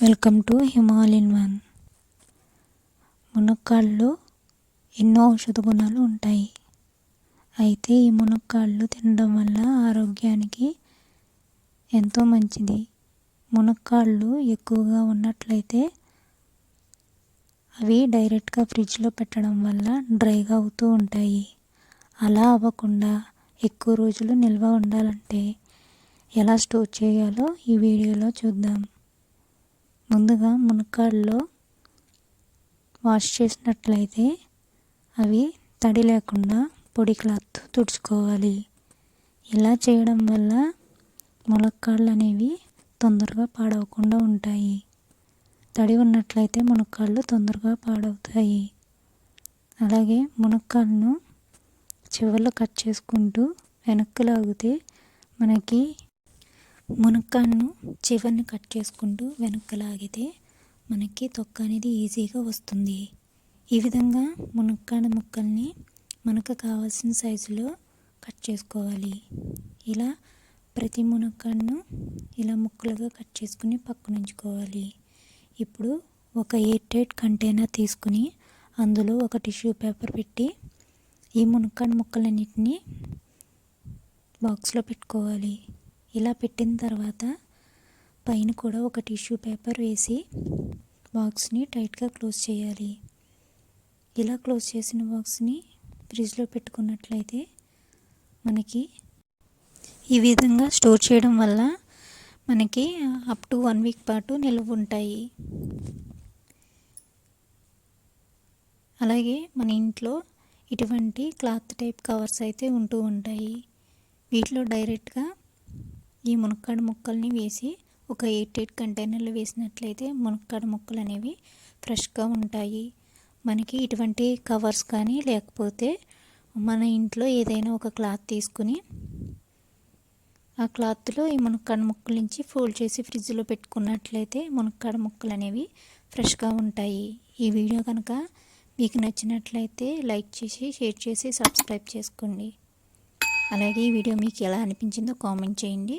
Welcome to Himalayan one మునక్కాళ్ళు ఎన్నో ఔషధ గుణాలు ఉంటాయి. అయితే ఈ మునక్కాళ్ళు తినడం వల్ల ఆరోగ్యానికి ఎంతో మంచిది. మునక్కాళ్ళు ఎక్కువగా ఉన్నట్లయితే అవి డైరెక్ట్గా ఫ్రిడ్జ్లో పెట్టడం వల్ల డ్రైగా అవుతూ ఉంటాయి. అలా అవ్వకుండా ఎక్కువ రోజులు నిల్వ ఉండాలంటే ఎలా స్టోర్ చేయాలో ఈ వీడియోలో చూద్దాం. ముందుగా మునక్కాడలో వాష్ చేసినట్లయితే అవి తడి లేకుండా పొడి క్లాత్ తుడుచుకోవాలి. ఇలా చేయడం వల్ల మునక్కాడలు అనేవి తొందరగా పాడవకుండా ఉంటాయి. తడి ఉన్నట్లయితే మునక్కాళ్ళు తొందరగా పాడవుతాయి. అలాగే మునక్కాళ్ళను చివర్లో కట్ చేసుకుంటూ వెనక్కి లాగితే మనకి మునక్కాడను చివరిని కట్ చేసుకుంటూ వెనక్కి లాగితే మనకి తొక్క అనేది ఈజీగా వస్తుంది. ఈ విధంగా మునక్కాడ ముక్కల్ని మనకు కావాల్సిన సైజులో కట్ చేసుకోవాలి. ఇలా ప్రతి మునక్కాడను ఇలా ముక్కలుగా కట్ చేసుకుని పక్కన ఉంచుకోవాలి. ఇప్పుడు ఒక ఎయిట్ ఎయిట్ కంటైనర్ తీసుకుని అందులో ఒక టిష్యూ పేపర్ పెట్టి ఈ మునక్కాడ ముక్కలన్నిటిని బాక్స్లో పెట్టుకోవాలి. ఇలా పెట్టిన తర్వాత పైన కూడా ఒక టిష్యూ పేపర్ వేసి బాక్స్ని టైట్గా క్లోజ్ చేయాలి. ఇలా క్లోజ్ చేసిన బాక్స్ని ఫ్రిడ్జ్లో పెట్టుకున్నట్లయితే మనకి ఈ విధంగా స్టోర్ చేయడం వల్ల మనకి అప్ టు వన్ వీక్ పాటు నిల్వ ఉంటాయి. అలాగే మన ఇంట్లో ఇటువంటి క్లాత్ టైప్ కవర్స్ అయితే ఉంటూ ఉంటాయి. వీటిలో డైరెక్ట్గా ఈ మునక్కాడ ముక్కల్ని వేసి ఒక ఎయిట్ ఎయిట్ కంటైనర్లు వేసినట్లయితే మునక్కాడ ముక్కలు అనేవి ఫ్రెష్గా ఉంటాయి. మనకి ఇటువంటి కవర్స్ కానీ లేకపోతే మన ఇంట్లో ఏదైనా ఒక క్లాత్ తీసుకుని ఆ క్లాత్లో ఈ మునక్కాడ ముక్కల నుంచి ఫోల్డ్ చేసి ఫ్రిడ్జ్లో పెట్టుకున్నట్లయితే మునక్కాడ ముక్కలు అనేవి ఫ్రెష్గా ఉంటాయి. ఈ వీడియో కనుక మీకు నచ్చినట్లయితే లైక్ చేసి షేర్ చేసి సబ్స్క్రైబ్ చేసుకోండి. అలాగే ఈ వీడియో మీకు ఎలా అనిపించిందో కామెంట్ చేయండి.